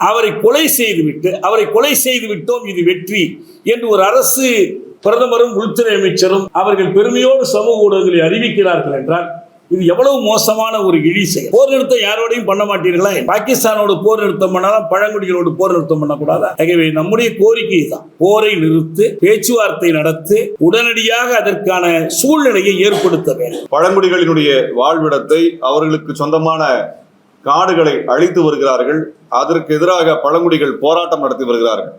அவரை கொலை செய்துவிட்டு அவரை கொலை செய்து விட்டோம் இது வெற்றி என்று ஒரு அரசு பிரதமரும் உள்துறை அமைச்சரும் அவர்கள் பெருமையோடு சமூக ஊடகங்களை அறிவிக்கிறார்கள் என்றால் இது எவ்வளவு மோசமான ஒரு இழி செயல். போர் நிறுத்தம் யாரோடையும் பண்ண மாட்டீர்களா? பாகிஸ்தானோடு போர் நிறுத்தம் பண்ணாலும் பழங்குடிகளோடு போர் நிறுத்தம் பண்ணக்கூடாதா? ஆகவே நம்முடைய கோரிக்கை தான் போரை நிறுத்து பேச்சுவார்த்தை நடத்து உடனடியாக அதற்கான சூழ்நிலையை ஏற்படுத்த வேண்டும். பழங்குடிகளினுடைய வாழ்விடத்தை அவர்களுக்கு சொந்தமான காடுகளை அழித்து வருகிறார்கள். அதற்கு எதிராக பழங்குடிகள் போராட்டம் நடத்தி வருகிறார்கள்.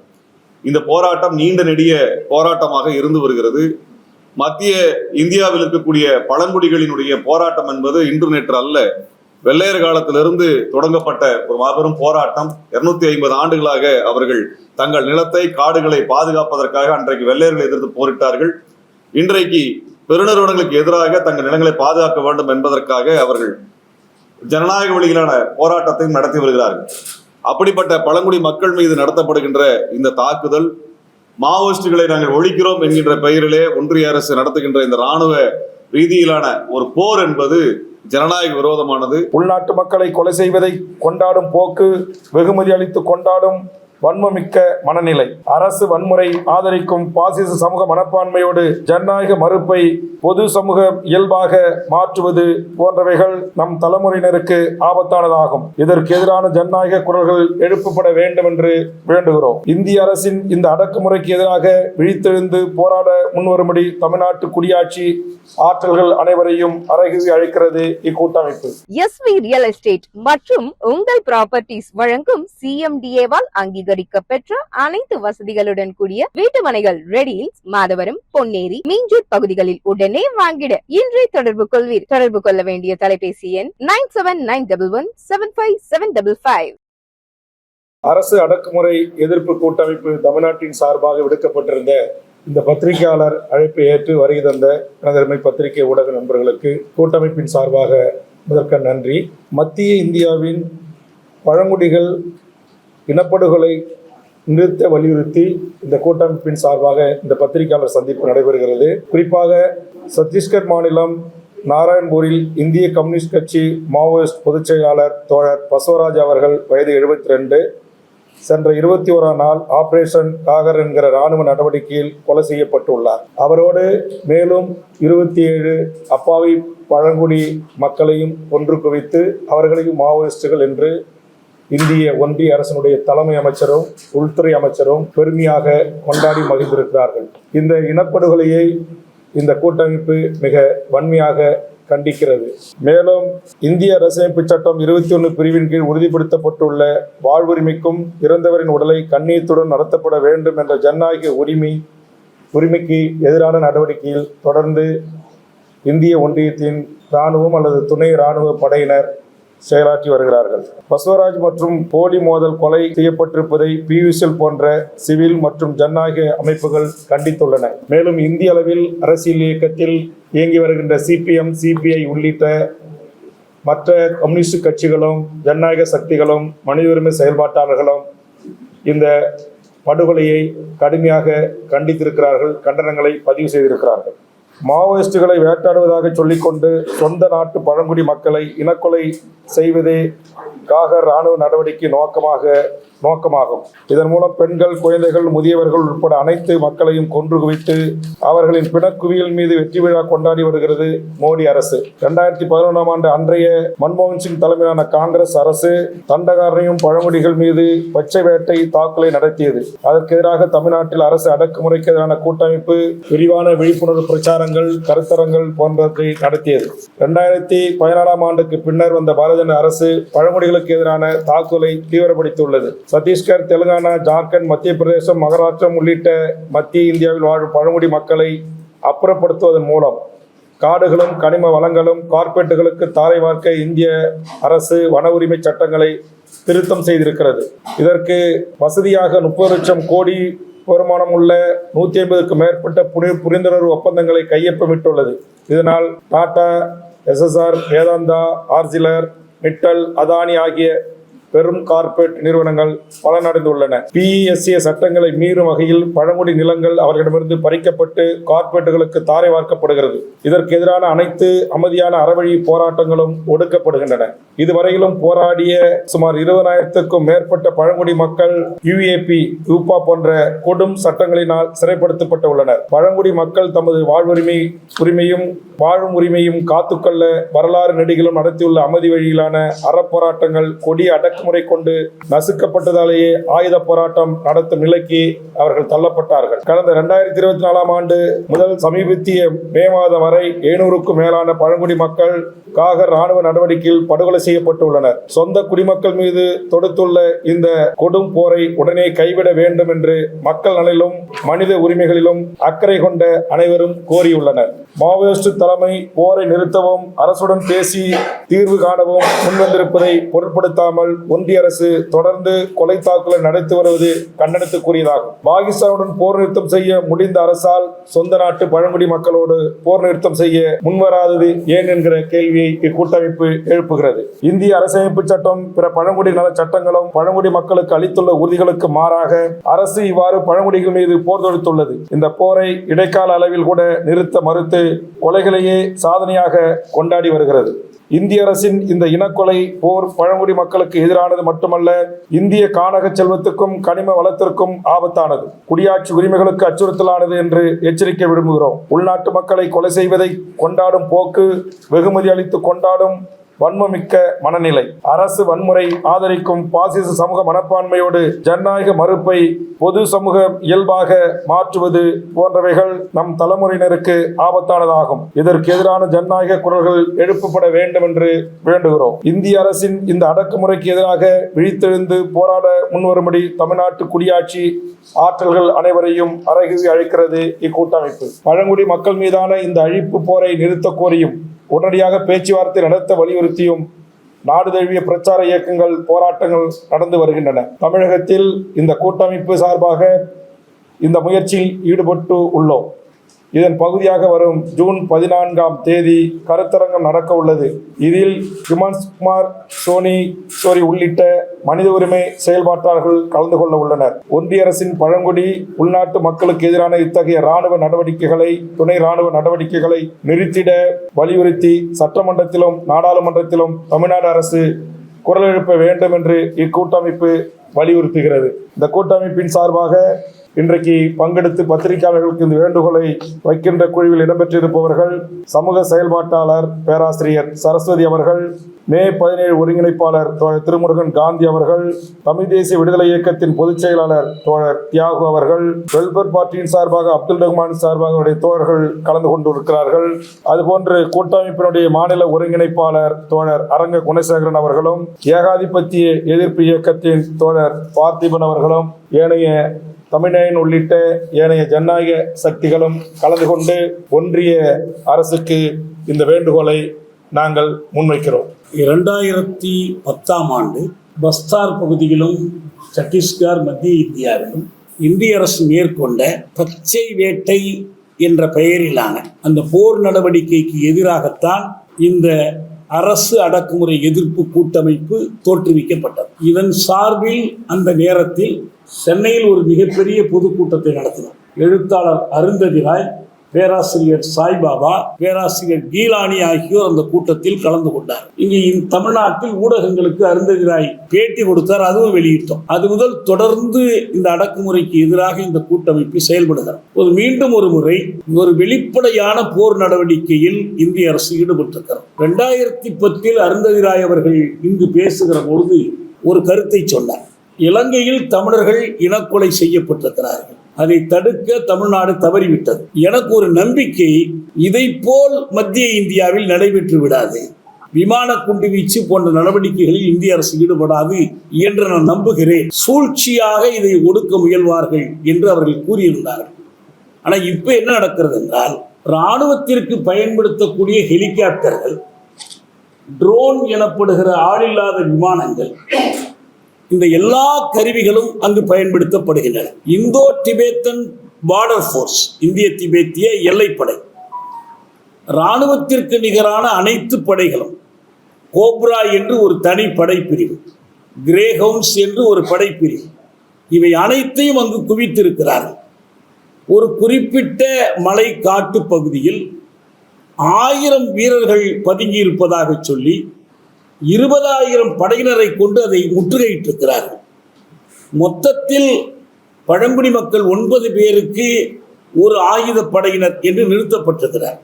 இந்த போராட்டம் நீண்ட நெடிய போராட்டமாக இருந்து வருகிறது. மத்திய இந்தியாவில் இருக்கக்கூடிய பழங்குடிகளினுடைய போராட்டம் என்பது இன்று நேற்று அல்ல வெள்ளையர் காலத்திலிருந்து தொடங்கப்பட்ட ஒரு மாபெரும் போராட்டம். இருநூத்தி ஐம்பது ஆண்டுகளாக அவர்கள் தங்கள் நிலத்தை காடுகளை பாதுகாப்பதற்காக அன்றைக்கு வெள்ளையர்களை எதிர்த்து போரிட்டார்கள். இன்றைக்கு பெருநிறுவனங்களுக்கு எதிராக தங்கள் நிலங்களை பாதுகாக்க வேண்டும் என்பதற்காக அவர்கள் ஜனநாயக வழியிலான போராட்டத்தையும் நடத்தி வருகிறார்கள். அப்படிப்பட்ட பழங்குடி மக்கள் மீது நடத்தப்படுகின்ற இந்த தாக்குதல் மாவோயிஸ்டுகளை நாங்கள் ஒழிக்கிறோம் என்கின்ற பெயரிலே ஒன்றிய அரசு நடத்துகின்ற இந்த ராணுவ ரீதியிலான ஒரு போர் என்பது ஜனநாயக விரோதமானது. உள்நாட்டு மக்களை கொலை செய்வதை கொண்டாடும் போக்கு வெகுமதி அளித்து கொண்டாடும் வன்மமிக்க மனநிலை. அரசு வன்முறை ஆதரிக்கும் பாசிச சமூக மனப்பான்மையோடு ஜனநாயக மறுப்பை பொது சமூக இயல்பாக மாற்றுவது போன்றவைகள் நம் தலைமுறையினருக்கு ஆபத்தானதாகும். இதற்கு எதிரான ஜனநாயக குரல்கள் எழுப்பப்பட வேண்டும் என்று வேண்டுகிறோம். இந்திய அரசின் இந்த அடக்குமுறைக்கு எதிராக விழித்தெழுந்து போராட முன்வரும்படி தமிழ்நாட்டு குடியாட்சி ஆற்றல்கள் அனைவரையும் அரகி அழைக்கிறது இக்கூட்டமைப்பு. எஸ் வி ரியல் எஸ்டேட் மற்றும் உங்கள் ப்ராப்பர்ட்டிஸ் வழங்கும் சிஎம்டிஏவால் பெற்ற அனைத்து வசதிகளுடன் கூடிய வீட்டு மனைகள் ரெடியில் மாதவரம் பொன்னேரி மீஞ்சூர் பகுதிகளில் உடனே வாங்கிட இன்றே தொடர்பு கொள்வீர். தொடர்பு கொள்ள வேண்டிய தொலைபேசி எண் nine seven nine double one seven five seven double five அரசு அடக்குமுறை எதிர்ப்பு கூட்டமைப்பு தமிழ்நாட்டின் சார்பாக விடுக்கப்பட்டிருந்த இந்த பத்திரிகையாளர் அழைப்பை ஏற்று வருகை தந்த எனதருமை பத்திரிகை ஊடக நண்பர்களுக்கு கூட்டமைப்பின் சார்பாக முதற்க நன்றி. மத்திய இந்தியாவின் பழங்குடிகள் இனப்படுகொலை நிறுத்த வலியுறுத்தி இந்த கூட்டமைப்பின் சார்பாக இந்த பத்திரிகையாளர் சந்திப்பு நடைபெறுகிறது. குறிப்பாக சத்தீஸ்கர் மாநிலம் நாராயண்பூரில் இந்திய கம்யூனிஸ்ட் கட்சி மாவோயிஸ்ட் பொதுச் செயலாளர் தோழர் பசவராஜ் அவர்கள் வயது எழுபத்தி ரெண்டு சென்ற இருபத்தி ஓராம் நாள் ஆபரேஷன் காகர் என்கிற ராணுவ நடவடிக்கையில் கொலை செய்யப்பட்டுள்ளார். அவரோடு மேலும் இருபத்தி ஏழு அப்பாவி பழங்குடி மக்களையும் ஒன்று குவித்து அவர்களையும் மாவோயிஸ்டுகள் என்று இந்திய ஒன்றிய அரசினுடைய தலைமை அமைச்சரும் உள்துறை அமைச்சரும் பெருமையாக கொண்டாடி மகிழ்ந்திருக்கிறார்கள். இந்த இனப்படுகொலையை இந்த கூட்டமைப்பு மிக வன்மையாக கண்டிக்கிறது. மேலும் இந்திய அரசியலமைப்பு சட்டம் இருபத்தி ஒன்று பிரிவின் கீழ் உறுதிப்படுத்தப்பட்டுள்ள வாழ்வுரிமைக்கும் இறந்தவரின் உடலை கண்ணியத்துடன் நடத்தப்பட வேண்டும் என்ற ஜனநாயக உரிமை உரிமைக்கு எதிரான நடவடிக்கையில் தொடர்ந்து இந்திய ஒன்றியத்தின் இராணுவம் அல்லது துணை இராணுவ படையினர் செயலாற்றி வருகிறார்கள். பசவராஜ் மற்றும் போலி மோதல் கொலை செய்யப்பட்டிருப்பதை பியூசிஎல் போன்ற சிவில் மற்றும் ஜனநாயக அமைப்புகள் கண்டித்துள்ளன. மேலும் இந்திய அளவில் அரசியல் இயக்கத்தில் இயங்கி வருகின்ற சிபிஎம் சிபிஐ உள்ளிட்ட மற்ற கம்யூனிஸ்ட் கட்சிகளும் ஜனநாயக சக்திகளும் மனித உரிமை செயல்பாட்டாளர்களும் இந்த படுகொலையை கடுமையாக கண்டித்திருக்கிறார்கள் கண்டனங்களை பதிவு செய்திருக்கிறார்கள். மாவோயிஸ்டுகளை வேட்டாடுவதாக சொல்லிக்கொண்டு சொந்த நாட்டு பழங்குடி மக்களை இனக்கொலை செய்வதே காக இராணுவ நடவடிக்கை நோக்கமாக நோக்கமாகும். இதன் மூலம் பெண்கள் குழந்தைகள் முதியவர்கள் உட்பட அனைத்து மக்களையும் கொன்று குவித்து அவர்களின் பிணக்குவியல் மீது வெற்றி விழா கொண்டாடி வருகிறது மோடி அரசு. இரண்டாயிரத்தி பதினொன்றாம் ஆண்டு அன்றைய மன்மோகன் சிங் தலைமையிலான காங்கிரஸ் அரசு தண்டகாரனையும் பழமொழிகள் மீது பச்சை வேட்டை தாக்குதலை நடத்தியது. அதற்கு எதிராக தமிழ்நாட்டில் அரசு அடக்குமுறைக்கு எதிரான கூட்டமைப்பு விரிவான விழிப்புணர்வு பிரச்சாரங்கள் கருத்தரங்கள் போன்றவற்றை நடத்தியது. இரண்டாயிரத்தி பதினாலாம் ஆண்டுக்கு பின்னர் வந்த பாரதிய அரசு பழமொழிகளுக்கு எதிரான தாக்குதலை தீவிரப்படுத்தியுள்ளது. சத்தீஸ்கர் தெலுங்கானா ஜார்க்கண்ட் மத்திய பிரதேசம் மகாராஷ்டிரம் உள்ளிட்ட மத்திய இந்தியாவில் வாழும் பழங்குடி மக்களை அப்புறப்படுத்துவதன் மூலம் காடுகளும் கனிம வளங்களும் கார்ப்பரேட்டுகளுக்கு தாரை வார்க்க இந்திய அரசு வன உரிமை சட்டங்களை திருத்தம் செய்திருக்கிறது. இதற்கு வசதியாக முப்பது லட்சம் கோடி வருமானம் உள்ள நூற்றி ஐம்பதுக்கும் மேற்பட்ட புரி புரிந்துணர்வு ஒப்பந்தங்களை கையொப்பமிட்டுள்ளது. இதனால் டாடா எஸ்எஸ்ஆர் வேதாந்தா ஆர்சிலர் மிட்டல் அதானி ஆகிய பெரும் கார்ப்பரேட் நிறுவனங்கள் பலனடைந்துள்ளன. பிஇஎஸ்ஏ சட்டங்களை மீறும் வகையில் பழங்குடி நிலங்கள் அவர்களிடமிருந்து பறிக்கப்பட்டு கார்ப்பரேட்டுகளுக்கு தாரை வார்க்கப்படுகிறது. இதற்கு எதிரான அனைத்து அமைதியான அறவழி போராட்டங்களும் ஒடுக்கப்படுகின்றன. இதுவரையிலும் போராடிய சுமார் இருபதாயிரத்துக்கும் மேற்பட்ட பழங்குடி மக்கள் யுஏபி யூபா போன்ற கொடும் சட்டங்களினால் சிறைப்படுத்தப்பட்டு உள்ளனர். பழங்குடி மக்கள் தமது வாழ்வுரிமை உரிமையும் வாழும் உரிமையும் காத்துக்கொள்ள வரலாறு நெடுகிலும் நடத்தியுள்ள அமைதி வழியிலான அறப்போராட்டங்கள் கொடிய அடக்குமுறை கொண்டு நசுக்கப்பட்டதாலேயே ஆயுத போராட்டம் நடத்தும் நிலைக்கு அவர்கள் தள்ளப்பட்டார்கள். கடந்த இரண்டாயிரத்தி இருபத்தி நாலாம் ஆண்டு முதல் சமீபத்திய மே மாதம் வரை எழுநூறுக்கும் மேலான பழங்குடி மக்கள் காகர் ராணுவ நடவடிக்கையில் படுகொலை செய்யப்பட்டுள்ளனர். சொந்த குடிமக்கள் மீது தொடுத்துள்ள இந்த கொடும் போரை உடனே கைவிட வேண்டும் என்று மக்கள் நலனிலும் மனித உரிமைகளிலும் அக்கறை கொண்ட அனைவரும் கோரியுள்ளனர். மாவோயிஸ்ட் தலைமை போரை நிறுத்தவும் அரசுடன் பேசி தீர்வு காணவும் முன்வந்திருப்பதை பொருட்படுத்தாமல் ஒன்றிய அரசு தொடர்ந்து கொலை தாக்குதலை நடத்தி வருவது கண்டனத்துக்குரியதாகும். பாகிஸ்தானுடன் போர் நிறுத்தம் செய்ய முடிந்த அரசால் சொந்த நாட்டு பழங்குடி மக்களோடு போர் நிறுத்தம் செய்ய முன்வராதது ஏன் என்கிற கேள்வியை இக்கூட்டமைப்பு எழுப்புகிறது. இந்திய அரசமைப்பு சட்டம் பிற பழங்குடி நல சட்டங்களும் பழங்குடி மக்களுக்கு அளித்துள்ள உறுதிகளுக்கு மாறாக அரசு இவ்வாறு பழங்குடிகள் மீது போர் தொடுத்துள்ளது. இந்த போரை இடைக்கால அளவில் கூட நிறுத்த மறுத்து கொலைகளையே சாதனையாக கொண்டாடி வருகிறது. இந்திய அரசின் இந்த இனக்கொலை போர் பழங்குடி மக்களுக்கு எதிரானது மட்டுமல்ல இந்திய காணக செல்வத்துக்கும் கனிம வளத்திற்கும் ஆபத்தானது. குடியாட்சி உரிமைகளுக்கு அச்சுறுத்தலானது என்று எச்சரிக்க விரும்புகிறோம். உள்நாட்டு மக்களை கொலை செய்வதை கொண்டாடும் போக்கு வெகுமதி அளித்து கொண்டாடும் வன்மமிக்க மனநிலை. அரசு வன்முறை ஆதரிக்கும் பாசிச சமூக மனப்பான்மையோடு ஜனநாயக மறுப்பை பொது சமூக இயல்பாக மாற்றுவது போன்றவைகள் நம் தலைமுறையினருக்கு ஆபத்தானதாகும். இதற்கு எதிரான ஜனநாயக குரல்கள் எழுப்பப்பட வேண்டும் என்று வேண்டுகிறோம். இந்திய அரசின் இந்த அடக்குமுறைக்கு எதிராக விழித்தெழுந்து போராட முன்வரும்படி தமிழ்நாட்டு குடியாட்சி ஆற்றல்கள் அனைவரையும் அரகி அழைக்கிறது இக்கூட்டமைப்பு. பழங்குடி மக்கள் மீதான இந்த அழிப்பு போரை நிறுத்த கோரியும் உடனடியாக பேச்சுவார்த்தை நடத்த வலியுறுத்தியும் நாடு தழுவிய பிரச்சார இயக்கங்கள் போராட்டங்கள் நடந்து வருகின்றன. தமிழகத்தில் இந்த கூட்டமைப்பு சார்பாக இந்த முயற்சியில் ஈடுபட்டு உள்ளோம். இதன் பகுதியாக வரும் ஜூன் பதினான்காம் தேதி கருத்தரங்கம் நடக்க உள்ளது. இதில் ஹிமான்ஸ் குமார் சோனி சோரி உள்ளிட்ட மனித உரிமை செயல்பாட்டாளர்கள் கலந்து கொள்ள உள்ளனர். ஒன்றிய அரசின் பழங்குடி உள்நாட்டு மக்களுக்கு எதிரான இத்தகைய ராணுவ நடவடிக்கைகளை துணை ராணுவ நடவடிக்கைகளை நிறுத்திட வலியுறுத்தி சட்டமன்றத்திலும் நாடாளுமன்றத்திலும் தமிழ்நாடு அரசு குரல் எழுப்ப வேண்டும் என்று இக்கூட்டமைப்பு வலியுறுத்துகிறது. இந்த கூட்டமைப்பின் சார்பாக இன்றைக்கு பங்கெடுத்து பத்திரிகையாளர்களுக்கு இந்த வேண்டுகோளை வைக்கின்ற குழுவில் இடம்பெற்றிருப்பவர்கள் சமூக செயல்பாட்டாளர் பேராசிரியர் சரஸ்வதி அவர்கள் மே பதினேழு ஒருங்கிணைப்பாளர் தோழர் திருமுருகன் காந்தி அவர்கள் தமிழ் தேசிய விடுதலை இயக்கத்தின் பொதுச் செயலாளர் தோழர் தியாகு அவர்கள் வெல்பர் பார்ட்டியின் சார்பாக அப்துல் ரஹ்மான் சார்பாக அவருடைய தோழர்கள் கலந்து கொண்டிருக்கிறார்கள். அதுபோன்று கூட்டமைப்பினுடைய மாநில ஒருங்கிணைப்பாளர் தோழர் அரங்க குணசேகரன் அவர்களும் ஏகாதிபத்திய எதிர்ப்பு இயக்கத்தின் தோழர் பார்த்திபன் அவர்களும் ஏனைய தமிழன் உள்ளிட்ட ஏனைய ஜனநாயக சக்திகளும் கலந்து கொண்டு ஒன்றிய அரசுக்கு இந்த வேண்டுகோளை நாங்கள் முன்வைக்கிறோம். இரண்டாயிரத்தி பத்தாம் ஆண்டு பஸ்தார் பகுதியிலும் சத்தீஸ்கர் மத்திய இந்தியாவிலும் இந்திய அரசு மேற்கொண்ட பச்சை வேட்டை என்ற பெயரிலான அந்த போர் நடவடிக்கைக்கு எதிராகத்தான் இந்த அரசு அடக்குமுறை எதிர்ப்பு கூட்டமைப்பு தோற்றுவிக்கப்பட்டது. இதன் சார்பில் அந்த நேரத்தில் சென்னையில் ஒரு மிகப்பெரிய பொதுக்கூட்டத்தை நடத்தினோம் எழுத்தாளர் அருந்ததி ராய் பேராசிரியர் சாய்பாபா பேராசிரியர் கீலானி ஆகியோர் அந்த கூட்டத்தில் கலந்து கொண்டார். இங்கே தமிழ்நாட்டில் ஊடகங்களுக்கு அருந்ததி ராய் பேட்டி கொடுத்தார் அதுவும் வெளியிட்டோம். அது முதல் தொடர்ந்து இந்த அடக்குமுறைக்கு எதிராக இந்த கூட்டமைப்பு செயல்படுகிறார். ஒரு மீண்டும் ஒரு முறை ஒரு வெளிப்படையான போர் நடவடிக்கையில் இந்திய அரசு ஈடுபட்டிருக்கிறது. ரெண்டாயிரத்தி பத்தில் அருந்ததி ராய் அவர்கள் இங்கு பேசுகிற பொழுது ஒரு கருத்தை சொன்னார். இலங்கையில் தமிழர்கள் இனக்கொலை செய்யப்பட்டிருக்கிறார்கள். அதை தடுக்க தமிழ்நாடு தவறிவிட்டது. எனக்கு ஒரு நம்பிக்கை இதை போல் மத்திய இந்தியாவில் நடைபெற்று விடாது. விமான குண்டு வீச்சு போன்ற நடவடிக்கைகளில் இந்திய அரசு ஈடுபடாது என்று நான் நம்புகிறேன். சூழ்ச்சியாக இதை ஒடுக்க முயல்வார்கள் என்று அவர்கள் கூறியிருந்தார்கள். ஆனால் இப்போ என்ன நடக்கிறது என்றால் இராணுவத்திற்கு பயன்படுத்தக்கூடிய ஹெலிகாப்டர்கள் ட்ரோன் எனப்படுகிற ஆளில்லாத விமானங்கள் இந்த எல்லா கருவிகளும் அங்கு பயன்படுத்தப்படுகின்றன. இந்தோ திபேத்தன் பார்டர் ஃபோர்ஸ் இந்திய திபேத்திய எல்லைப்படை இராணுவத்திற்கு நிகரான அனைத்து படைகளும் கோப்ரா என்று ஒரு தனி படைப்பிரிவு கிரேஹவுன்ஸ் என்று ஒரு படைப்பிரிவு. இவை அனைத்தையும் அங்கு குவித்திருக்கிறார்கள். ஒரு குறிப்பிட்ட மலை காட்டு பகுதியில் ஆயிரம் வீரர்கள் பதுங்கியிருப்பதாக சொல்லி இருபதாயிரம் படையினரை கொண்டு அதை முற்றுகையிட்டிருக்கிறார்கள். மொத்தத்தில் பழங்குடி மக்கள் ஒன்பது பேருக்கு ஒரு ஆயுத படையினர் என்று நிறுத்தப்பட்டிருக்கிறார்.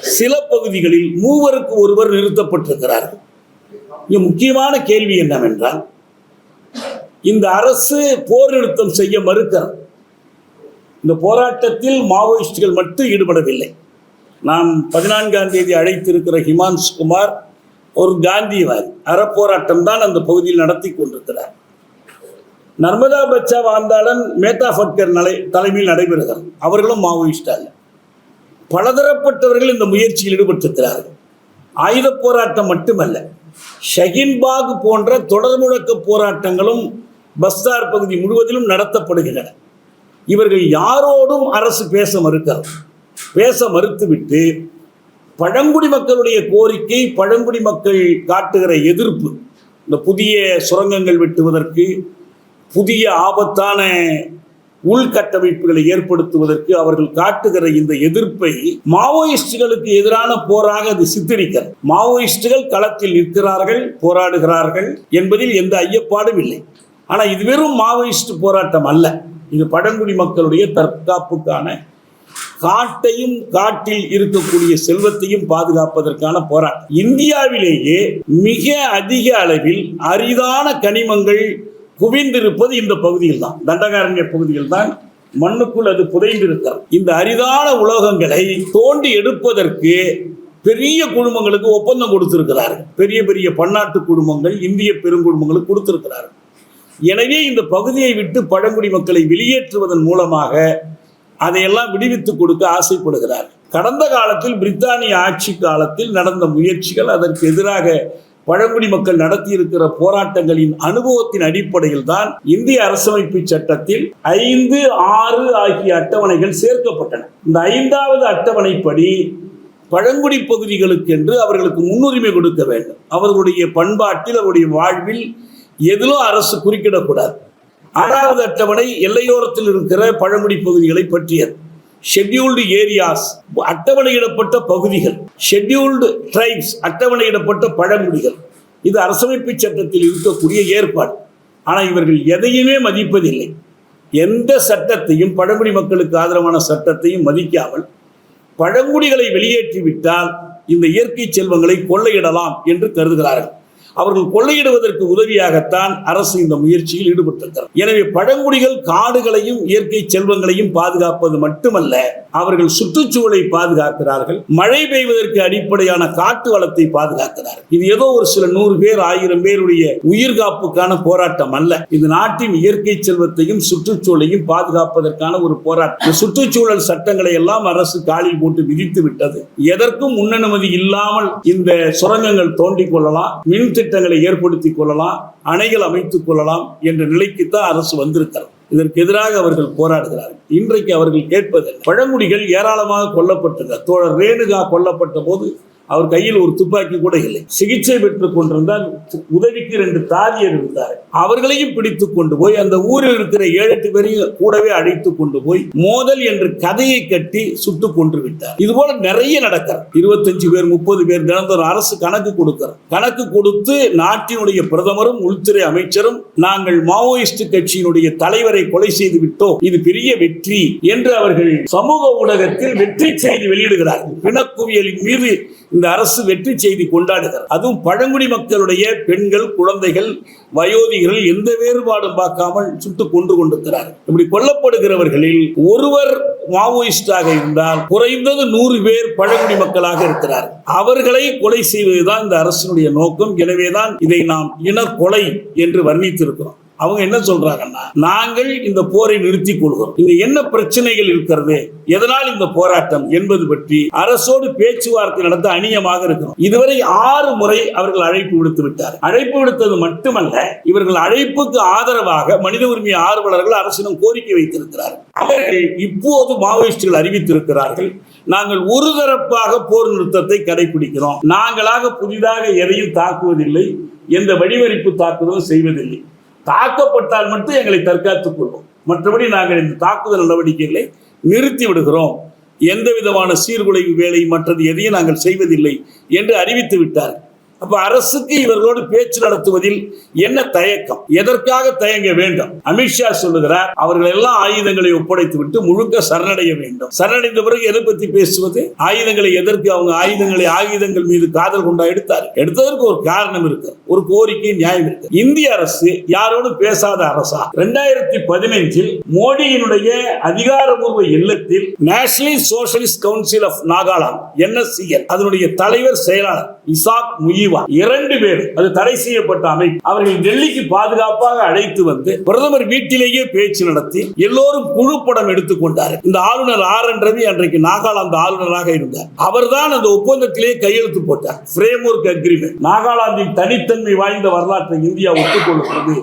சில பகுதிகளில் மூவருக்கு ஒருவர் நிறுத்தப்பட்டிருக்கிறார்கள். இங்கே முக்கியமான கேள்வி என்னவென்றால் இந்த அரசு போர் நிறுத்தம் செய்ய மறுக்கிறது. இந்த போராட்டத்தில் மாவோயிஸ்டுகள் மட்டும் ஈடுபடவில்லை. நாம் பதினான்காம் தேதி அழைத்திருக்கிற ஹிமான்ஷ் குமார் ஒரு காந்திவாதி அறப்போராட்டம் தான் அந்த பகுதியில் நடத்தி கொண்டிருக்கிறார். நர்மதா பச்சா வாழ்ந்தாளன் மேத்தா பட்கர் நலை தலைமையில் நடைபெறுகிறார் அவர்களும் மாவோயிஸ்டால். பலதரப்பட்டவர்கள் இந்த முயற்சியில் ஈடுபட்டிருக்கிறார்கள். ஆயுத போராட்டம் மட்டுமல்ல ஷஹின்பாக் போன்ற தொடர் முழக்க போராட்டங்களும் பஸ்தார் பகுதி முழுவதிலும் நடத்தப்படுகின்றன. இவர்கள் யாரோடும் அரசு பேச மறுக்கிறது பேச மறுத்துவிட்டு பழங்குடி மக்களுடைய கோரிக்கை பழங்குடி மக்கள் காட்டுகிற எதிர்ப்பு. இந்த புதிய சுரங்கங்கள் வெட்டுவதற்கு புதிய ஆபத்தான உள்கட்டமைப்புகளை ஏற்படுத்துவதற்கு அவர்கள் காட்டுகிற இந்த எதிர்ப்பை மாவோயிஸ்டுகளுக்கு எதிரான போராக அது சித்தரிக்கிறது. மாவோயிஸ்டுகள் களத்தில் நிற்கிறார்கள் போராடுகிறார்கள் என்பதில் எந்த ஐயப்பாடும் இல்லை. ஆனால் இது வெறும் மாவோயிஸ்ட் போராட்டம் அல்ல. இது பழங்குடி மக்களுடைய தற்காப்புக்கான காட்டையும் காட்டில் இருக்கக்கூடிய செல்வத்தையும் பாதுகாப்பதற்கான போராட்டம். இந்தியாவிலேயே மிக அதிக அளவில் அரிதான கனிமங்கள் குவிந்திருப்பது இந்த பகுதியில் தான் தண்டகாரண்ய பகுதியில் தான் மண்ணுக்குள் அது புதைந்திருக்கிறது. இந்த அரிதான உலோகங்களை தோண்டி எடுப்பதற்கு பெரிய குடும்பங்களுக்கு ஒப்பந்தம் கொடுத்திருக்கிறார்கள். பெரிய பெரிய பன்னாட்டு குடும்பங்கள் இந்திய பெருங்குடும்பங்களுக்கு கொடுத்திருக்கிறார்கள். எனவே இந்த பகுதியை விட்டு பழங்குடி மக்களை வெளியேற்றுவதன் மூலமாக அதையெல்லாம் விடுவித்து கொடுக்க ஆசைப்படுகிறார். கடந்த காலத்தில் பிரித்தானிய ஆட்சி காலத்தில் நடந்த முயற்சிகள் அதற்கு எதிராக பழங்குடி மக்கள் நடத்தியிருக்கிற போராட்டங்களின் அனுபவத்தின் அடிப்படையில் தான் இந்திய அரசமைப்பு சட்டத்தில் ஐந்து ஆறு ஆகிய அட்டவணைகள் சேர்க்கப்பட்டன. இந்த ஐந்தாவது அட்டவணைப்படி பழங்குடி பகுதிகளுக்கு என்று அவர்களுக்கு முன்னுரிமை கொடுக்க வேண்டும். அவர்களுடைய பண்பாட்டில் அவருடைய வாழ்வில் எதிலும் அரசு குறுக்கிடக்கூடாது. ஆறாவது அட்டவணை எல்லையோரத்தில் இருக்கிற பழங்குடி பகுதிகளை பற்றியது ஷெட்யூல்டு ஏரியாஸ் அட்டவணையிடப்பட்ட பகுதிகள் ஷெட்யூல்டு ட்ரைப்ஸ் அட்டவணையிடப்பட்ட பழங்குடிகள். இது அரசமைப்பு சட்டத்தில் இருக்கக்கூடிய ஏற்பாடு. ஆனால் இவர்கள் எதையுமே மதிப்பதில்லை. எந்த சட்டத்தையும் பழங்குடி மக்களுக்கு ஆதரவான சட்டத்தையும் மதிக்காமல் பழங்குடிகளை வெளியேற்றிவிட்டால் இந்த இயற்கை செல்வங்களை கொள்ளையிடலாம் என்று கருதுகிறார்கள். அவர்கள் கொள்ளையிடுவதற்கு உதவியாகத்தான் அரசு இந்த முயற்சியில் ஈடுபட்டிருக்கிறது. எனவே பழங்குடிகள் காடுகளையும் இயற்கை செல்வங்களையும் பாதுகாப்பது மட்டுமல்ல அவர்கள் சுற்றுச்சூழலை பாதுகாக்கிறார்கள் மழை பெய்வதற்கு அடிப்படையான காட்டு வளத்தை பாதுகாக்கிறார்கள். இது ஏதோ ஒரு சில நூறு பேர் ஆயிரம் பேருடைய உயிர் காப்புக்கான போராட்டம் அல்ல. இது நாட்டின் இயற்கை செல்வத்தையும் சுற்றுச்சூழலையும் பாதுகாப்பதற்கான ஒரு போராட்டம். சுற்றுச்சூழல் சட்டங்களை எல்லாம் அரசு காலில் போட்டு விதித்து விட்டது. எதற்கும் முன்னனுமதி இல்லாமல் இந்த சுரங்கங்கள் தோண்டிக் கொள்ளலாம். மின் திட்டங்களை ஏற்படுத்திக் கொள்ளலாம் அணைகள் அமைத்துக் கொள்ளலாம் என்ற நிலைக்குத்தான் அரசு வந்திருக்கிறது. இதற்கு எதிராக அவர்கள் போராடுகிறார்கள். இன்றைக்கு அவர்கள் கேட்பது பழங்குடிகள் ஏராளமாக கொல்லப்பட்டது தோழர் ரேணுகா கொல்லப்பட்ட போது அவர் கையில் ஒரு துப்பாக்கி கூட இல்லை. சிகிச்சை பெற்றுக் கொண்டிருந்தால் உதவிக்கு ரெண்டு தாதியர் இருந்தார் அவர்களையும் பிடித்து கொண்டு போய் அந்த ஊரில் இருக்கிற ஏழு எட்டு பேரையும் கூடவே அழைத்து கொண்டு போய் மோதல் என்று கதையை கட்டி சுட்டு கொன்று விட்டார். இது போல நிறைய நடக்கிறது. இருபத்தஞ்சு பேர் முப்பது பேர் தினந்தோறும் அரசு கணக்கு கொடுக்கிறார் கணக்கு கொடுத்து நாட்டினுடைய பிரதமரும் உள்துறை அமைச்சரும் நாங்கள் மாவோயிஸ்ட் கட்சியினுடைய தலைவரை கொலை செய்து விட்டோம். இது பெரிய வெற்றி என்று அவர்கள் சமூக ஊடகத்தில் வெற்றி செய்தி வெளியிடுகிறார்கள். பிணக்குவியலின் மீது இந்த அரசு வெற்றி செய்தி கொண்டாடுகிறது. அதுவும் பழங்குடி மக்களுடைய பெண்கள் குழந்தைகள் வயோதிகர்கள் எந்த வேறுபாடும் பார்க்காமல் சுட்டு கொன்று கொண்டிருக்கிறார் இப்படி கொல்லப்படுகிறவர்களில் ஒருவர் மாவோயிஸ்டாக இருந்தால் குறைந்தது நூறு பேர் பழங்குடி மக்களாக இருக்கிறார் அவர்களை கொலை செய்வதுதான் இந்த அரசினுடைய நோக்கம். எனவேதான் இதை நாம் இனக்கொலை என்று வர்ணித்திருக்கிறோம். அவங்க என்ன சொல்றாங்கன்னா நாங்கள் இந்த போரை நிறுத்திக் கொள்கிறோம். இங்க என்ன பிரச்சனைகள் இருக்கிறது? எதனால் இந்த போராட்டம்? என்பது பற்றி அரசோடு பேச்சுவார்த்தை நடத்த அணியமாக இருக்கிறோம். இதுவரை ஆறு முறை அவர்கள் அழைப்பு விடுத்து விட்டார் அழைப்பு விடுத்தது மட்டுமல்ல இவர்கள் அழைப்புக்கு ஆதரவாக மனித உரிமை ஆர்வலர்கள் அரசிடம் கோரிக்கை வைத்திருக்கிறார்கள். அவர்கள் இப்போது மாவோயிஸ்டுகள் அறிவித்திருக்கிறார்கள் நாங்கள் ஒரு தரப்பாக போர் நிறுத்தத்தை கடைபிடிக்கிறோம் நாங்களாக புதிதாக எதையும் தாக்குவதில்லை எந்த வடிவரிப்பு தாக்குதலும் செய்வதில்லை. தாக்கப்பட்டால் மட்டும் எங்களை தற்காத்துக் கொள்வோம். மற்றபடி நாங்கள் இந்த தாக்குதல் நடவடிக்கைகளை நிறுத்தி விடுகிறோம். எந்த விதமான சீர்குலைவு வேலை மற்றது எதையும் நாங்கள் செய்வதில்லை என்று அறிவித்து விட்டார்கள். அப்ப அரசுக்கு இவர்களோடு பேச்சு நடத்துவதில் என்ன தயக்கம்? எதற்காக தயங்க வேண்டும்? அமித்ஷா சொல்லுகிறார் அவர்கள் எல்லாம் ஆயுதங்களை ஒப்படைத்து விட்டு முழுக்க சரணடைய வேண்டும். சரணடைந்த பிறகு எதை பத்தி பேசுவது? ஆயுதங்களை எதற்கு அவங்க ஆயுதங்களை ஆயுதங்கள் மீது காதல் கொண்டா எடுத்தார் எடுத்ததற்கு ஒரு காரணம் இருக்கு ஒரு கோரிக்கை நியாயம் இருக்கு. இந்திய அரசு யாரோடு பேசாத அரசா? ரெண்டாயிரத்தி பதினைஞ்சில் மோடியினுடைய அதிகாரபூர்வ இல்லத்தில் national socialist council of Nagaland NSCL அதனுடைய தலைவர் செயலாளர் இசாக் முயி ஜீவா இரண்டு பேர் அது தடை செய்யப்பட்ட அமைப்பு. அவர்கள் டெல்லிக்கு பாதுகாப்பாக அழைத்து வந்து பிரதமர் வீட்டிலேயே பேச்சு நடத்தி எல்லோரும் குழுப்படம் எடுத்துக்கொண்டார் இந்த ஆளுநர் ஆர் என் ரவி அன்றைக்கு நாகாலாந்து ஆளுநராக இருந்தார். அவர்தான் அந்த ஒப்பந்தத்திலேயே கையெழுத்து போட்டார். பிரேம் ஒர்க் அக்ரிமெண்ட் நாகாலாந்தின் தனித்தன்மை வாய்ந்த வரலாற்றை இந்தியா ஒத்துக்கொள்கிறது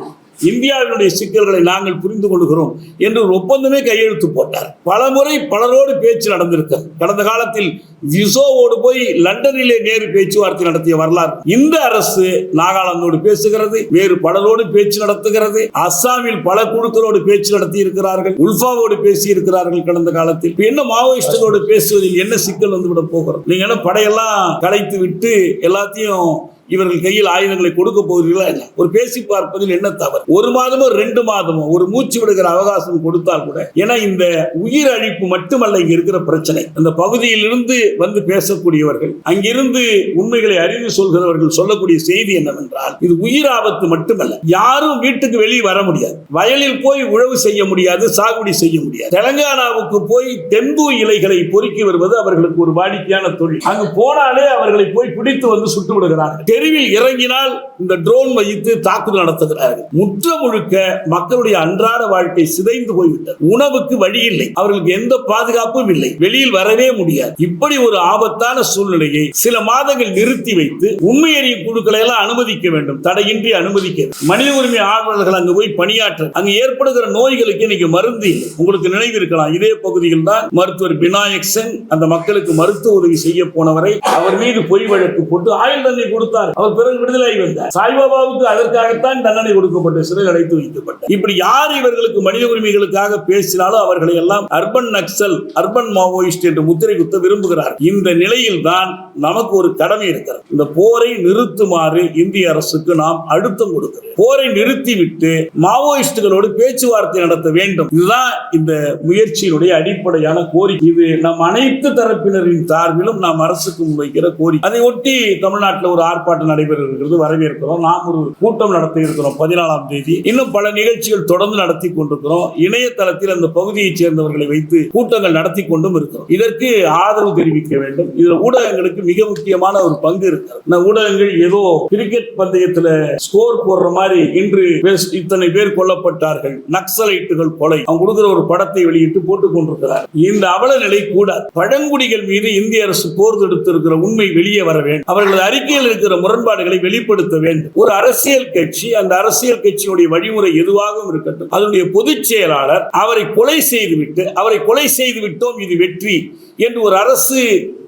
இந்தியாவினுடைய சிக்கல்களை நாங்கள் புரிந்து கொள்கிறோம் என்று ஒரு ஒப்பந்தமே கையெழுத்து போட்டார். பலமுறை பலரோடு பேச்சு நடந்திருக்கு. கடந்த காலத்தில் விசோவோடு போய் லண்டனிலே நேரு பேச்சுவார்த்தை நடத்திய வரலாறு. இந்த அரசு நாகாலாந்தோடு பேசுகிறது வேறு பலரோடு பேச்சு நடத்துகிறது அஸ்ஸாமில் பல குழுக்களோடு பேச்சு நடத்தி இருக்கிறார்கள் உல்ஃபாவோடு பேசி இருக்கிறார்கள் கடந்த காலத்தில். என்ன மாவோயிஸ்டரோடு பேசுவதில் என்ன சிக்கல் வந்துவிட போகிறோம் நீங்க என்ன படையெல்லாம் கலைத்து விட்டு எல்லாத்தையும் இவர்கள் கையில் ஆயுதங்களை கொடுக்க போகிறீர்களா என்ன ஒரு பேசி பார்ப்பதில் என்ன தவறு? ஒரு மாதமோ ரெண்டு மாதமோ ஒரு மூச்சு விடுகிற அவகாசம் கொடுத்தால் கூட ஏன்னா இந்த உயிர் அழிப்பு மட்டுமல்ல இங்க இருக்கிற பிரச்சனை. அந்த பகுதியிலிருந்து வந்து பேசக்கூடியவர்கள் அங்கிருந்து உண்மைகளை அறிந்து சொல்கிறவர்கள் சொல்லக்கூடிய செய்தி என்னவென்றால் இது உயிர் ஆபத்து மட்டுமல்ல. யாரும் வீட்டுக்கு வெளியே வர முடியாது. வயலில் போய் உழவு செய்ய முடியாது சாகுபடி செய்ய முடியாது. தெலங்கானாவுக்கு போய் தெம்பு இலைகளை பொறுக்கி வருவது அவர்களுக்கு ஒரு வாடிக்கையான தொழில். அங்கு போனாலே அவர்களை போய் பிடித்து வந்து சுட்டு விடுகிறார்கள். தெருவில் இறங்கினால் இந்த ட்ரோன் வைத்து தாக்குதல் நடத்துகிறார்கள். முற்ற முழுக்க மக்களுடைய அன்றாட வாழ்க்கை சிதைந்து போய்விட்டது. உணவுக்கு வழி இல்லை. அவர்களுக்கு எந்த பாதுகாப்பும் இல்லை. வெளியில் வரவே முடியாது. இப்படி ஒரு ஆபத்தான சூழ்நிலையை சில மாதங்கள் நிறுத்தி வைத்து உண்மையறியும் குழுக்களை எல்லாம் அனுமதிக்க வேண்டும். தடையின்றி அனுமதிக்க மனித உரிமை ஆர்வலர்கள் அங்கு போய் பணியாற்ற அங்கு ஏற்படுகிற நோய்களுக்கு இன்னைக்கு மருந்து இல்லை. உங்களுக்கு நினைவு இருக்கலாம் இதே பகுதியில் தான் மருத்துவர் விநாயக் சென் அந்த மக்களுக்கு மருத்துவ உதவி செய்ய போனவரை அவர் மீது பொய் வழக்கு போட்டு ஆயுள் தண்டனை கொடுத்தார். அவர் பிறகு விடுதலை வந்தார். சாய்பாபாவுக்கு அதற்காகத்தான் தண்டனை கொடுக்கப்பட்டு சிறை அடைத்து வைக்கப்பட்டார். இப்படி யார் இவர்களுக்கு மனித உரிமைகளுக்காக பேசினாலும் அவர்களை எல்லாம் அர்பன் நக்சல் அர்பன் மாவோயிஸ்ட் என்று முத்திரை குத்த விரும்புகிறார். இந்த நிலையில் தான் நமக்கு ஒரு கடமை இருக்கிறது. இந்த போரை நிறுத்துமாறு இந்திய அரசுக்கு நாம் அழுத்தம் கொடுக்கிறோம். போரை நிறுத்திவிட்டு மாவோயிஸ்டுகளோடு பேச்சுவார்த்தை நடத்த வேண்டும். இதுதான் இந்த முயற்சியினுடைய அடிப்படையான கோரிக்கை. இது நம் அனைத்து தரப்பினரின் சார்பிலும் நாம் அரசுக்கு முன்வைக்கிற கோரிக்கை. அதை ஒட்டி தமிழ்நாட்டில் ஒரு ஆர்ப்பாட்டம் நடைபெற இருக்கிறது வரவேற்கிறோம். நாம் ஒரு கூட்டம் நடத்த இருக்கிறோம் பதினாலாம் தேதி. இன்னும் பல நிகழ்ச்சிகள் தொடர்ந்து நடத்தி கொண்டிருக்கிறோம். இணையதளத்தில் அந்த பகுதியைச் சேர்ந்தவர்களை வைத்து கூட்டங்கள் நடத்தி கொண்டும் இருக்கிறோம். இதற்கு ஆதரவு தெரிவிக்க வேண்டும். இதுல ஊடகங்களுக்கு மிக முக்கியமான ஒரு பங்கு இருக்கு ஊடகங்கள் ஏதோ கிரிக்கெட் பந்தயத்துல ஸ்கோர் போடுற மாதிரி இன்று இத்தனை பேர் கொல்லப்பட்டார்கள். நக்சலைட்டுகள் கொலை. அவங்க கொடுக்குற ஒரு படத்தை வெளியிட்டு போட்டுக் கொண்டிருக்கிறார். இந்த அவல நிலை கூட பழங்குடிகள் மீது இந்திய அரசு போர் தொடுத்திருக்கிற உண்மை வெளியே வர வேண்டும். அவர்களது அறிக்கையில் இருக்கிற முரண்பாடுகளை வெளிப்படுத்த வேண்டும். ஒரு அரசியல் கட்சி அந்த அரசியல் கட்சியினுடைய வழிமுறை எதுவாகவும் இருக்கட்டும் அதனுடைய பொதுச் செயலாளர் அவரை கொலை செய்துவிட்டு அவரை கொலை செய்து விட்டோம் இது வெற்றி என்று ஒரு அரசு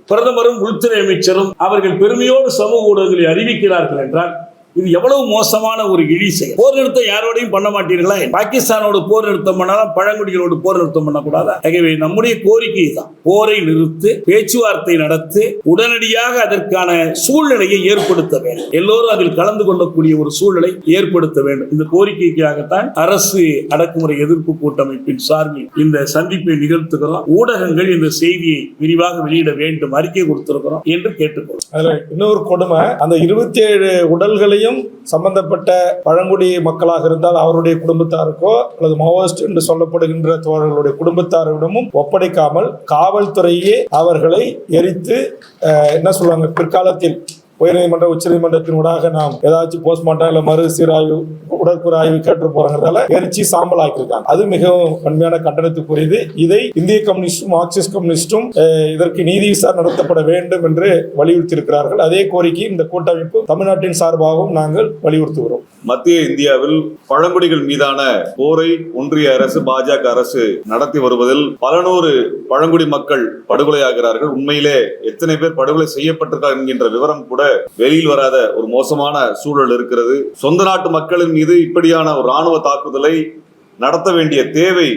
பிரதமரும் உள்துறை அமைச்சரும் அவர்கள் பெருமையோடு சமூக ஊடகங்களில் அறிவிக்கிறார்கள் என்றால் இது எவ்வளவு மோசமான ஒரு இழி செயல். போர் நிறுத்தம் யாரோடையும் பண்ண மாட்டீர்களா? பாகிஸ்தானோடு போர் நிறுத்தம் பண்ணாலும் பழங்குடிகளோடு போர் நிறுத்தம் பண்ணக்கூடாதா? ஆகவே நம்முடைய கோரிக்கை தான் போரை நிறுத்து பேச்சுவார்த்தை நடத்து உடனடியாக அதற்கான சூழ்நிலையை ஏற்படுத்த வேண்டும். எல்லோரும் அதில் கலந்து கொள்ளக்கூடிய ஒரு சூழ்நிலை ஏற்படுத்த வேண்டும். இந்த கோரிக்கைக்காகத்தான் அரசு அடக்குமுறை எதிர்ப்பு கூட்டமைப்பின் சார்பில் இந்த சந்திப்பை நிகழ்த்துகிறோம். ஊடகங்கள் இந்த செய்தியை விரிவாக வெளியிட வேண்டும் அறிக்கை கொடுத்திருக்கிறோம் என்று கேட்டுக்கொள்ளும் இன்னொரு கொடுமை அந்த இருபத்தி ஏழு உடல்களையும் சம்பந்தப்பட்ட பழங்குடி மக்களாக இருந்தால் அவருடைய குடும்பத்தாருக்கோ அல்லது மாவோயிஸ்ட் என்று சொல்லப்படுகின்ற தோழர்களுடைய குடும்பத்தாரிடமும் ஒப்படைக்காமல் காவல்துறையே அவர்களை எரித்து என்ன சொல்லுவாங்க பிற்காலத்தில் உயர்நீதிமன்ற உச்சநீதிமன்றத்தின் ஊடாக நாம் ஏதாச்சும் போஸ்ட்மார்ட்டம் இல்ல மறு சீராய்வு உடற்கூறு ஆய்வு கேட்டு போறாங்கிறதால எரிச்சி சாம்பல் ஆக்கியிருக்காங்க அது மிகவும் வன்மையான கண்டனத்துக்குரியது இதை இந்திய கம்யூனிஸ்டும் மார்க்சிஸ்ட் கம்யூனிஸ்டும் இதற்கு நீதி விசாரணை நடத்தப்பட வேண்டும் என்று வலியுறுத்தி இருக்கிறார்கள் அதே கோரிக்கை இந்த கூட்டமைப்பு தமிழ்நாட்டின் சார்பாகவும் நாங்கள் வலியுறுத்துகிறோம் மத்திய இந்தியாவில் பழங்குடிகள் மீதான போரை ஒன்றிய அரசு பாஜக அரசு நடத்தி வருவதில் பல நூறு பழங்குடி மக்கள் படுகொலையாகிறார்கள். உண்மையிலே எத்தனை பேர் படுகொலை செய்யப்பட்டிருக்கார் என்கின்ற விவரம் கூட வெளியில் வராத ஒரு மோசமான சூழல் இருக்கிறது. சொந்த நாட்டு மக்களின் மீது இப்படியான ஒரு ராணுவ தாக்குதலை நடத்த வேண்டிய தேவை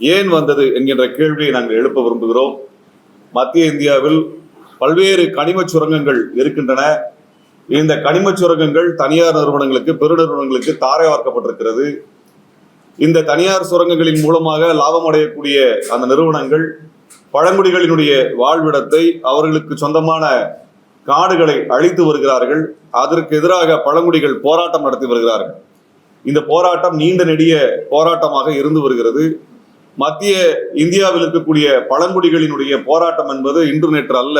ஏன் வந்தது என்கின்ற கேள்வியை நாங்கள் எழுப்ப விரும்புகிறோம். மத்திய இந்தியாவில் பல்வேறு கனிம சுரங்கங்கள் இருக்கின்றன. இந்த கனிம சுரங்கங்கள் தனியார் நிறுவனங்களுக்கு பெருநிறுவனங்களுக்கு தாரை வார்க்கப்பட்டிருக்கிறது. இந்த தனியார் சுரங்கங்களின் மூலமாக லாபம் அடையக்கூடிய அந்த நிறுவனங்கள் பழங்குடிகளினுடைய வாழ்விடத்தை அவர்களுக்கு சொந்தமான காடுகளை அழித்து வருகிறார்கள். அதற்கு எதிராக பழங்குடிகள் போராட்டம் நடத்தி வருகிறார்கள். இந்த போராட்டம் நீண்ட நெடிய போராட்டமாக இருந்து வருகிறது. மத்திய இந்தியாவில் இருக்கக்கூடிய பழங்குடிகளினுடைய போராட்டம் என்பது இன்று நேற்று அல்ல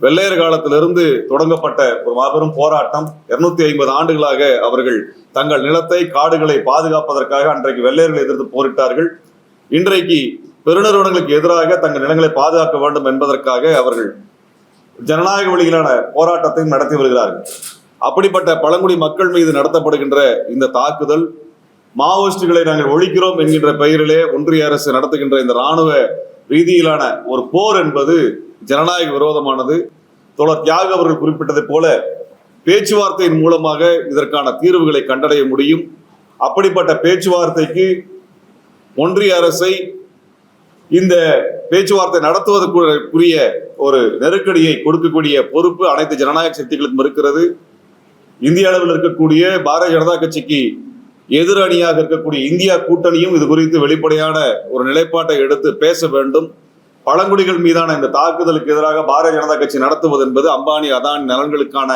வெள்ளையர் காலத்திலிருந்து தொடங்கப்பட்ட ஒரு மாபெரும் போராட்டம். இருநூத்தி ஐம்பது ஆண்டுகளாக அவர்கள் தங்கள் நிலத்தை காடுகளை பாதுகாப்பதற்காக அன்றைக்கு வெள்ளையர்களை எதிர்த்து போரிட்டார்கள். இன்றைக்கு பெருநிறுவனங்களுக்கு எதிராக தங்கள் நிலங்களை பாதுகாக்க வேண்டும் என்பதற்காக அவர்கள் ஜனநாயக வழியிலான போராட்டத்தையும் நடத்தி வருகிறார்கள். அப்படிப்பட்ட பழங்குடி மக்கள் மீது நடத்தப்படுகின்ற இந்த தாக்குதல் மாவோயிஸ்டுகளை நாங்கள் ஒழிக்கிறோம் என்கின்ற பெயரிலே ஒன்றிய அரசு நடத்துகின்ற இந்த ராணுவ ரீதியிலான ஒரு போர் என்பது ஜனநாயக விரோதமானது. தோழர் தியாக அவர்கள் குறிப்பிட்டதை போல பேச்சுவார்த்தையின் மூலமாக இதற்கான தீர்வுகளை கண்டடைய முடியும். அப்படிப்பட்ட பேச்சுவார்த்தைக்கு ஒன்றிய அரசை இந்த பேச்சுவார்த்தை நடத்துவதற்குரிய ஒரு நெருக்கடியை கொடுக்கக்கூடிய பொறுப்பு அனைத்து ஜனநாயக சக்திகளுக்கும் இருக்கிறது. இந்திய அளவில் இருக்கக்கூடிய பாரதிய ஜனதா கட்சிக்கு எதிர் அணியாக இருக்கக்கூடிய இந்தியா கூட்டணியும் இது குறித்து வெளிப்படையான ஒரு நிலைப்பாட்டை எடுத்து பேச வேண்டும். பழங்குடிகள் மீதான இந்த தாக்குதலுக்கு எதிராக பாரதிய ஜனதா கட்சி நடத்துவது என்பது அம்பானி அதானி நலன்களுக்கான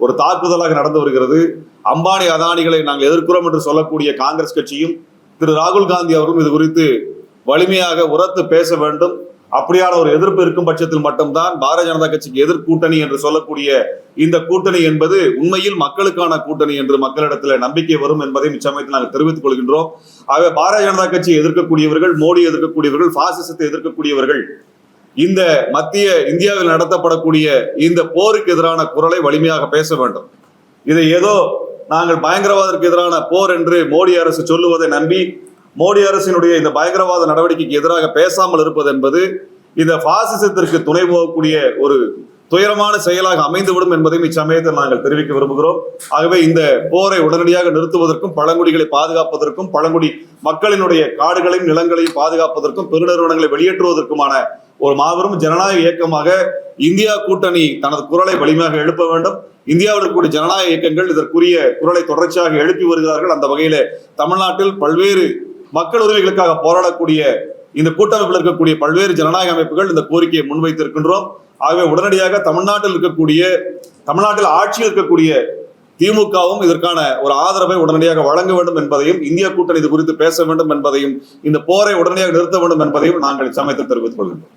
ஒரு தாக்குதலாக நடந்து வருகிறது. அம்பானி அதானிகளை நாங்கள் எதிர்க்கிறோம் என்று சொல்லக்கூடிய காங்கிரஸ் கட்சியும் திரு ராகுல் காந்தி அவரும் இது குறித்து வலிமையாக உரத்து பேச வேண்டும். அப்படியான ஒரு எதிர்ப்பு இருக்கும் பட்சத்தில் மட்டும்தான் பாரதிய ஜனதா கட்சிக்கு எதிர்கூட்டணி என்று சொல்லக்கூடிய இந்த கூட்டணி என்பது உண்மையில் மக்களுக்கான கூட்டணி என்று மக்களிடத்தில் நம்பிக்கை வரும் என்பதை இச்சமயத்தில் நாங்கள் தெரிவித்துக் கொள்கின்றோம். ஆகவே பாரதிய ஜனதா கட்சியை எதிர்க்கக்கூடியவர்கள் மோடி எதிர்க்கக்கூடியவர்கள் பாசிசத்தை எதிர்க்கக்கூடியவர்கள் இந்த மத்திய இந்தியாவில் நடத்தப்படக்கூடிய இந்த போருக்கு எதிரான குரலை வலிமையாக பேச வேண்டும். இதை ஏதோ நாங்கள் பயங்கரவாதத்திற்கு எதிரான போர் என்று மோடி அரசு சொல்லுவதை நம்பி மோடி அரசினுடைய இந்த பயங்கரவாத நடவடிக்கைக்கு எதிராக பேசாமல் இருப்பது என்பது இந்த பாசிசத்திற்கு துணை போகக்கூடிய ஒரு துயரமான செயலாக அமைந்துவிடும் என்பதையும் இச்சமயத்தில் நாங்கள் தெரிவிக்க விரும்புகிறோம். ஆகவே இந்த போரை உடனடியாக நிறுத்துவதற்கும் பழங்குடிகளை பாதுகாப்பதற்கும் பழங்குடி மக்களினுடைய காடுகளையும் நிலங்களையும் பாதுகாப்பதற்கும் பெருநிறுவனங்களை வெளியேற்றுவதற்குமான ஒரு மாபெரும் ஜனநாயக இயக்கமாக இந்தியா கூட்டணி தனது குரலை வலிமையாக எழுப்ப வேண்டும். இந்தியாவில் இருக்கக்கூடிய ஜனநாயக இயக்கங்கள் இதற்குரிய குரலை தொடர்ச்சியாக எழுப்பி வருகிறார்கள். அந்த வகையில தமிழ்நாட்டில் பல்வேறு மக்கள் உரிமைகளுக்காக போராடக்கூடிய இந்த கூட்டமைப்பில் இருக்கக்கூடிய பல்வேறு ஜனநாயக அமைப்புகள் இந்த கோரிக்கையை முன்வைத்திருக்கின்றோம். ஆகவே உடனடியாக தமிழ்நாட்டில் இருக்கக்கூடிய தமிழ்நாட்டில் ஆட்சியில் இருக்கக்கூடிய திமுகவும் இதற்கான ஒரு ஆதரவை உடனடியாக வழங்க வேண்டும் என்பதையும் இந்திய கூட்டணி இது குறித்து பேச வேண்டும் என்பதையும் இந்த போரை உடனடியாக நிறுத்த வேண்டும் என்பதையும் நாங்கள் சமயத்தில் தெரிவித்துக் கொள்கின்றோம்.